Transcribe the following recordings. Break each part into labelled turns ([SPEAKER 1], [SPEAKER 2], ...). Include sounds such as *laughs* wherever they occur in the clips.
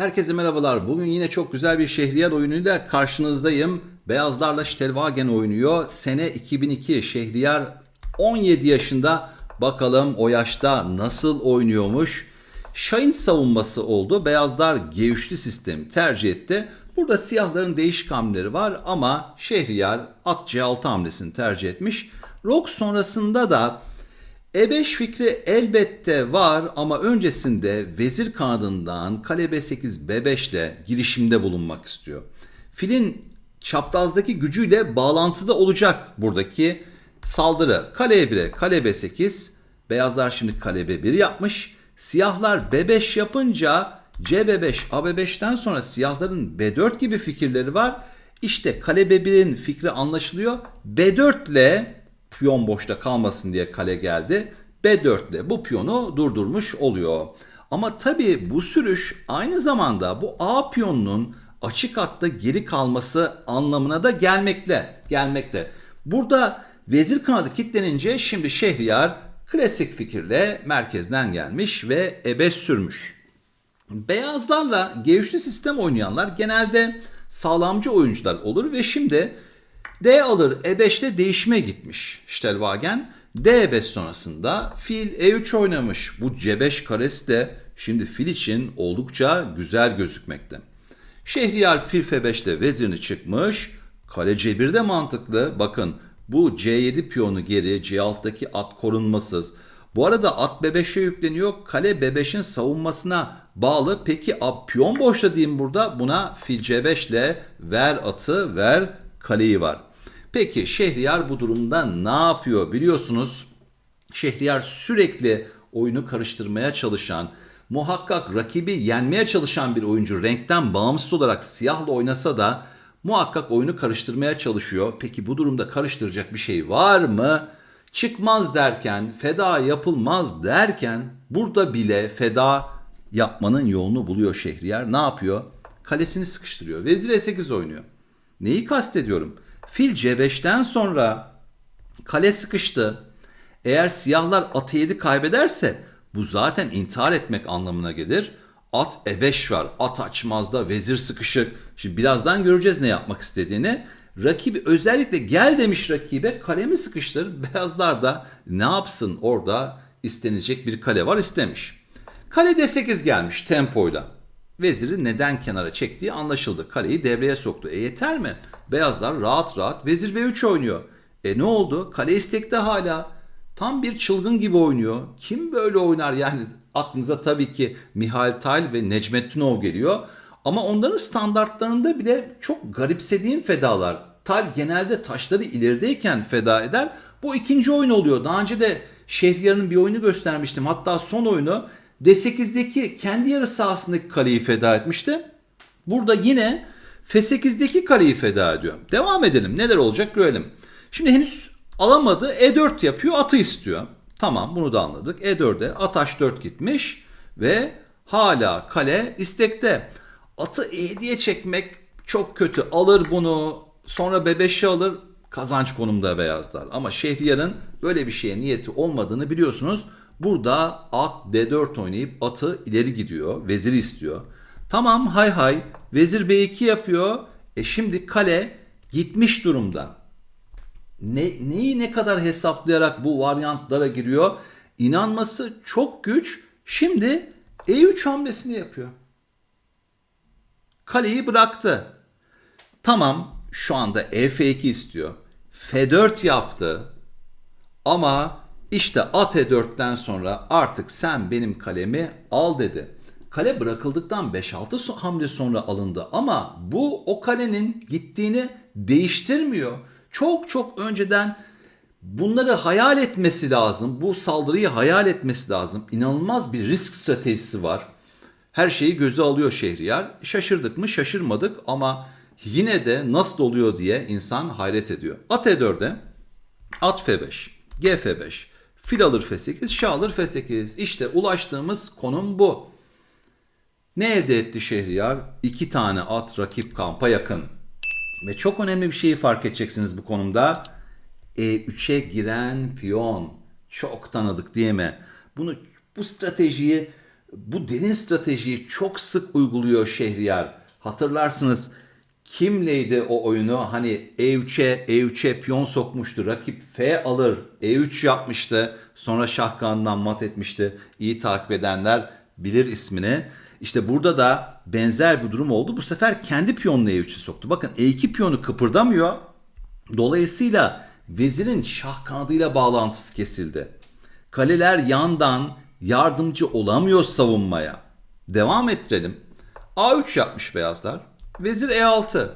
[SPEAKER 1] Herkese merhabalar. Bugün yine çok güzel bir Şehriyar oyunuyla karşınızdayım. Beyazlarla Stelwagen oynuyor. Sene 2002 Şehriyar 17 yaşında. Bakalım o yaşta nasıl oynuyormuş. Şahin savunması oldu. Beyazlar G3'lü sistemi tercih etti. Burada siyahların değişik hamleleri var ama Şehriyar at C6 hamlesini tercih etmiş. Rok sonrasında da e5 fikri elbette var ama öncesinde vezir kanadından kale B8 B5 ile girişimde bulunmak istiyor. Filin çaprazdaki gücüyle bağlantıda olacak buradaki saldırı. Kale E1'e kale B8, beyazlar şimdi kale B1 yapmış. Siyahlar B5 yapınca CB5, AB5'ten sonra siyahların B4 gibi fikirleri var. İşte kale B1'in fikri anlaşılıyor. B4 ile piyon boşta kalmasın diye kale geldi. B4 ile bu piyonu durdurmuş oluyor. Ama tabii bu sürüş aynı zamanda bu A piyonunun açık hatta geri kalması anlamına da gelmekle. gelmekte. Burada vezir kanadı kilitlenince şimdi Şehriyar klasik fikirle merkezden gelmiş ve ebe sürmüş. Beyazlarla G3'lü sistem oynayanlar genelde sağlamcı oyuncular olur ve şimdi D alır E5'te değişime gitmiş Stelwagen. D5 sonrasında fil E3 oynamış. Bu C5 karesi de şimdi fil için oldukça güzel gözükmekte. Şehriyar fil F5'te vezirini çıkmış. Kale C1'de mantıklı. Bakın bu C7 piyonu geri, C6'daki at korunmasız. Bu arada at B5'e yükleniyor. Kale B5'in savunmasına bağlı. Peki piyon boşta diyeyim burada. Buna fil C5 ile ver atı, ver kaleyi var. Peki Şehriyar bu durumda ne yapıyor biliyorsunuz? Şehriyar sürekli oyunu karıştırmaya çalışan, muhakkak rakibi yenmeye çalışan bir oyuncu. Renkten bağımsız olarak siyahla oynasa da muhakkak oyunu karıştırmaya çalışıyor. Peki bu durumda karıştıracak bir şey var mı? Çıkmaz derken, feda yapılmaz derken burada bile feda yapmanın yolunu buluyor Şehriyar. Ne yapıyor? Kalesini sıkıştırıyor. Vezir E8 oynuyor. Neyi kastediyorum? Fil C5'ten sonra kale sıkıştı. Eğer siyahlar atı 7 kaybederse bu zaten intihar etmek anlamına gelir. At E5 var. At açmazda vezir sıkışık. Şimdi birazdan göreceğiz ne yapmak istediğini. Rakibi özellikle gel demiş rakibe kalemi sıkıştır. *laughs* Beyazlar da ne yapsın orada istenecek bir kale var istemiş. Kale D8 gelmiş tempoyla. Veziri neden kenara çektiği anlaşıldı. Kaleyi devreye soktu. E yeter mi? Beyazlar rahat rahat vezir B3 oynuyor. E ne oldu? Kale istekte hala. Tam bir çılgın gibi oynuyor. Kim böyle oynar yani? *laughs* Aklınıza tabii ki Mihail Tal ve Necmettinov geliyor. Ama onların standartlarında bile çok garipsediğim fedalar. Tal genelde taşları ilerideyken feda eder. Bu ikinci oyun oluyor. Daha önce de Şehriyar'ın bir oyunu göstermiştim. Hatta son oyunu D8'deki kendi yarı sahasındaki kaleyi feda etmişti. Burada yine F8'deki kaleyi feda ediyor. Devam edelim. Neler olacak görelim. Şimdi henüz alamadı. E4 yapıyor. Atı istiyor. Tamam bunu da anladık. E4'e at H4 gitmiş ve hala kale istekte. Atı E7'ye çekmek çok kötü. Alır bunu. Sonra B5'i alır. Kazanç konumda beyazlar. Ama Şehriyar'ın böyle bir şeye niyeti olmadığını biliyorsunuz. Burada at D4 oynayıp atı ileri gidiyor. Veziri istiyor. Tamam hay hay. Vezir B2 yapıyor. E şimdi kale gitmiş durumda. Ne, neyi ne kadar hesaplayarak bu varyantlara giriyor? İnanması çok güç. Şimdi E3 hamlesini yapıyor. Kaleyi bıraktı. Tamam şu anda F2 istiyor. F4 yaptı. Ama işte at E4'ten sonra artık sen benim kalemi al dedi. Kale bırakıldıktan 5-6 hamle sonra alındı ama bu o kalenin gittiğini değiştirmiyor. Çok çok önceden bunları hayal etmesi lazım. Bu saldırıyı hayal etmesi lazım. İnanılmaz bir risk stratejisi var. Her şeyi göze alıyor Şehriyar. Şaşırdık mı? Şaşırmadık ama yine de nasıl oluyor diye insan hayret ediyor. At E4'e at F5, G F5, fil alır F8, şah alır F8. İşte ulaştığımız konum bu. Ne elde etti Şehriyar? İki tane at rakip kampa yakın. Ve çok önemli bir şeyi fark edeceksiniz bu konumda. E3'e giren piyon. Çok tanıdık değil mi? Bunu bu stratejiyi bu derin stratejiyi çok sık uyguluyor Şehriyar. Hatırlarsınız kimleydi o oyunu? Hani E3'e E3'e piyon sokmuştu. Rakip F alır. E3 yapmıştı. Sonra Şahkan'dan mat etmişti. İyi takip edenler bilir ismini. İşte burada da benzer bir durum oldu. Bu sefer kendi piyonunu E3'e soktu. Bakın E2 piyonu kıpırdamıyor. Dolayısıyla vezirin şah kanadıyla bağlantısı kesildi. Kaleler yandan yardımcı olamıyor savunmaya. Devam ettirelim. A3 yapmış beyazlar. Vezir E6.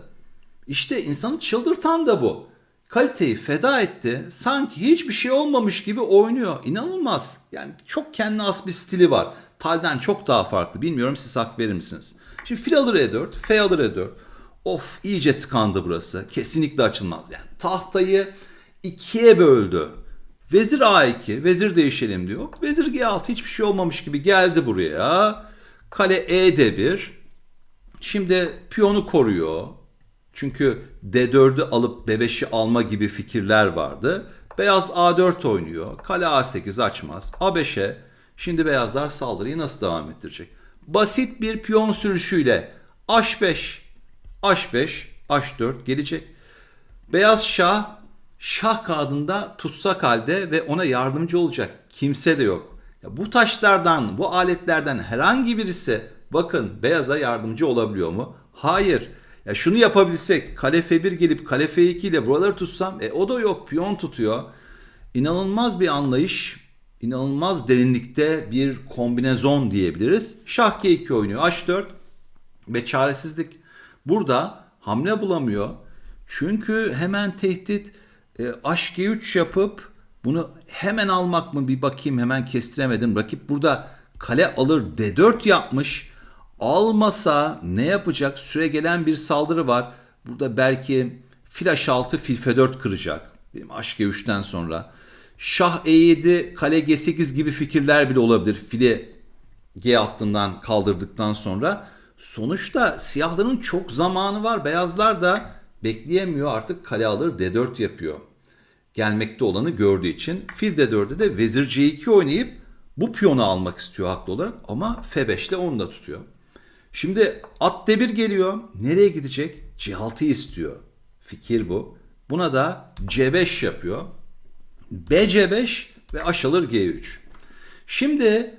[SPEAKER 1] İşte insanı çıldırtan da bu. Kaliteyi feda etti. Sanki hiçbir şey olmamış gibi oynuyor. İnanılmaz. Yani çok kendine has bir stili var. Tal'den çok daha farklı. Bilmiyorum siz hak verir misiniz? Şimdi fil alır E4, F alır E4. Of iyice tıkandı burası. Kesinlikle açılmaz yani. Tahtayı ikiye böldü. Vezir A2, vezir değişelim diyor. Vezir G6 hiçbir şey olmamış gibi geldi buraya. Kale E D1. Şimdi piyonu koruyor. Çünkü D4'ü alıp B5'i alma gibi fikirler vardı. Beyaz A4 oynuyor. Kale A8 açmaz. A5'e şimdi beyazlar saldırıyı nasıl devam ettirecek? Basit bir piyon sürüşüyle H5, H5, H4 gelecek. Beyaz şah şah kağıdında tutsak halde ve ona yardımcı olacak kimse de yok. Ya bu taşlardan, bu aletlerden herhangi birisi bakın beyaza yardımcı olabiliyor mu? Hayır. Ya şunu yapabilsek kale F1 gelip kale F2 ile buraları tutsam e o da yok piyon tutuyor. İnanılmaz bir anlayış, inanılmaz derinlikte bir kombinezon diyebiliriz. Şah G2 oynuyor H4 ve çaresizlik. Burada hamle bulamıyor. Çünkü hemen tehdit e, aşk G3 yapıp bunu hemen almak mı bir bakayım hemen kestiremedim. Rakip burada kale alır D4 yapmış. Almasa ne yapacak? Süre gelen bir saldırı var. Burada belki fil H6 fil F4 kıracak. Benim aşk G3'ten sonra. Şah E7 kale G8 gibi fikirler bile olabilir. Fili G hattından kaldırdıktan sonra. Sonuçta siyahların çok zamanı var. Beyazlar da bekleyemiyor artık kale alır D4 yapıyor. Gelmekte olanı gördüğü için fil D4'de de vezir C2 oynayıp bu piyonu almak istiyor haklı olarak ama F5 ile onu da tutuyor. Şimdi at D1 geliyor. Nereye gidecek? C6'yı istiyor. Fikir bu. Buna da C5 yapıyor. BC5 ve H alır G3. Şimdi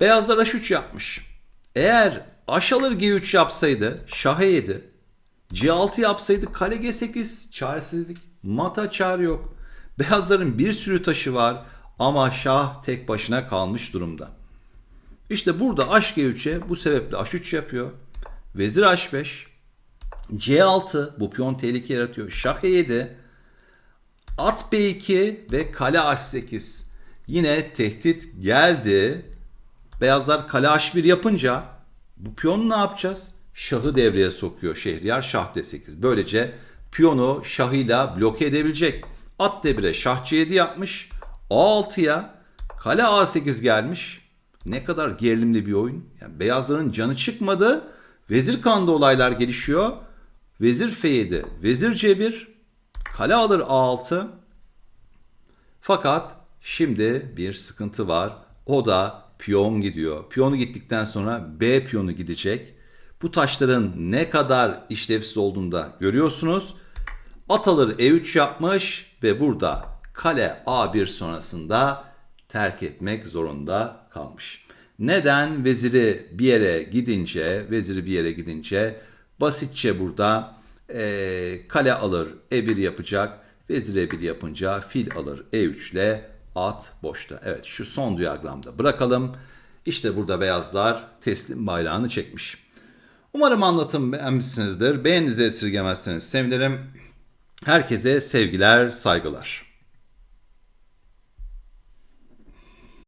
[SPEAKER 1] beyazlar H3 yapmış. Eğer H alır G3 yapsaydı şah E7, C6 yapsaydı kale G8 çaresizlik. Mata çare yok. Beyazların bir sürü taşı var ama şah tek başına kalmış durumda. İşte burada H-G3'e bu sebeple H3 yapıyor. Vezir H5, C6 bu piyon tehlike yaratıyor. Şah E7, at B2 ve kale H8. Yine tehdit geldi. Beyazlar kale H1 yapınca bu piyonu ne yapacağız? Şahı devreye sokuyor Şehriyar şah D8. Böylece piyonu şahıyla bloke edebilecek. At D1'e şah C7 yapmış. A6'ya kale A8 gelmiş. Ne kadar gerilimli bir oyun. Yani beyazların canı çıkmadı. Vezir kandı olaylar gelişiyor. Vezir F7, vezir C1, kale alır A6. Fakat şimdi bir sıkıntı var. O da piyon gidiyor. Piyonu gittikten sonra B piyonu gidecek. Bu taşların ne kadar işlevsiz olduğunu da görüyorsunuz. At alır E3 yapmış ve burada kale A1 sonrasında terk etmek zorunda kalmış. Neden? Veziri bir yere gidince, veziri bir yere gidince basitçe burada e, kale alır E1 yapacak. Vezir E1 yapınca fil alır E3 ile at boşta. Evet şu son diyagramda bırakalım. İşte burada beyazlar teslim bayrağını çekmiş. Umarım anlatım beğenmişsinizdir. Beğeninizi esirgemezseniz sevinirim. Herkese sevgiler, saygılar.